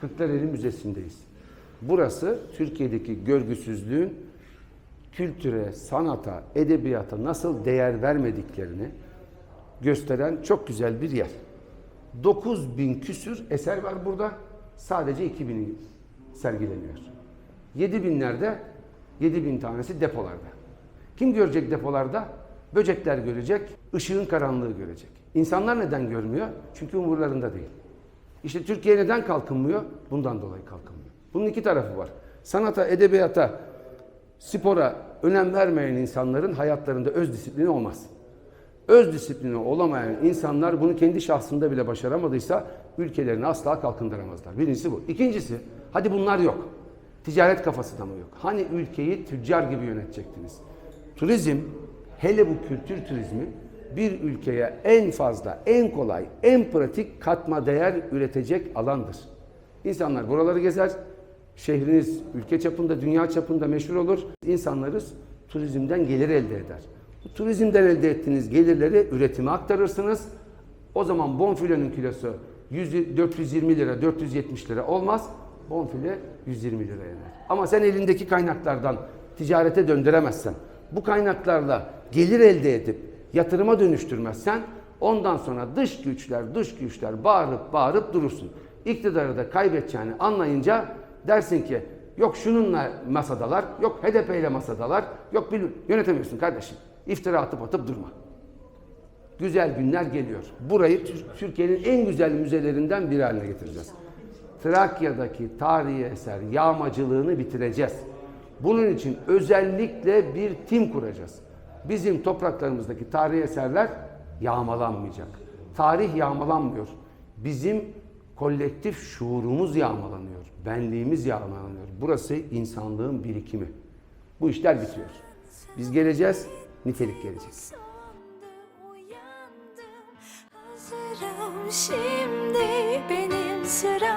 Kırklareli Müzesi'ndeyiz. Burası Türkiye'deki görgüsüzlüğün kültüre, sanata, edebiyata nasıl değer vermediklerini gösteren çok güzel bir yer. 9000 küsür eser var burada. Sadece 2000'i sergileniyor. 7000'lerde 7000 tanesi depolarda. Kim görecek depolarda? Böcekler görecek, ışığın karanlığı görecek. İnsanlar neden görmüyor? Çünkü umurlarında değil. İşte Türkiye neden kalkınmıyor? Bundan dolayı kalkınmıyor. Bunun iki tarafı var. Sanata, edebiyata, spora önem vermeyen insanların hayatlarında öz disiplini olmaz. Öz disiplini olamayan insanlar bunu kendi şahsında bile başaramadıysa ülkelerini asla kalkındıramazlar. Birincisi bu. İkincisi, hadi bunlar yok. Ticaret kafası da mı yok? Hani ülkeyi tüccar gibi yönetecektiniz? Turizm, hele bu kültür turizmi bir ülkeye en fazla, en kolay, en pratik katma değer üretecek alandır. İnsanlar buraları gezer, şehriniz ülke çapında, dünya çapında meşhur olur. İnsanlarız turizmden gelir elde eder. Bu turizmden elde ettiğiniz gelirleri üretime aktarırsınız. O zaman bonfilenin kilosu 100, 420 lira, 470 lira olmaz. Bonfile 120 lira yener. Ama sen elindeki kaynaklardan ticarete döndüremezsen, bu kaynaklarla gelir elde edip yatırıma dönüştürmezsen ondan sonra dış güçler, dış güçler bağırıp bağırıp durursun. İktidarı da kaybedeceğini anlayınca dersin ki yok şununla masadalar, yok HDP ile masadalar, yok bil yönetemiyorsun kardeşim. İftira atıp atıp durma. Güzel günler geliyor. Burayı Tür- Türkiye'nin en güzel müzelerinden biri haline getireceğiz. Trakya'daki tarihi eser yağmacılığını bitireceğiz. Bunun için özellikle bir tim kuracağız. Bizim topraklarımızdaki tarihi eserler yağmalanmayacak. Tarih yağmalanmıyor. Bizim kolektif şuurumuz yağmalanıyor. Benliğimiz yağmalanıyor. Burası insanlığın birikimi. Bu işler bitiyor. Biz geleceğiz, nitelik gelecek. Hazırım şimdi benim zamanım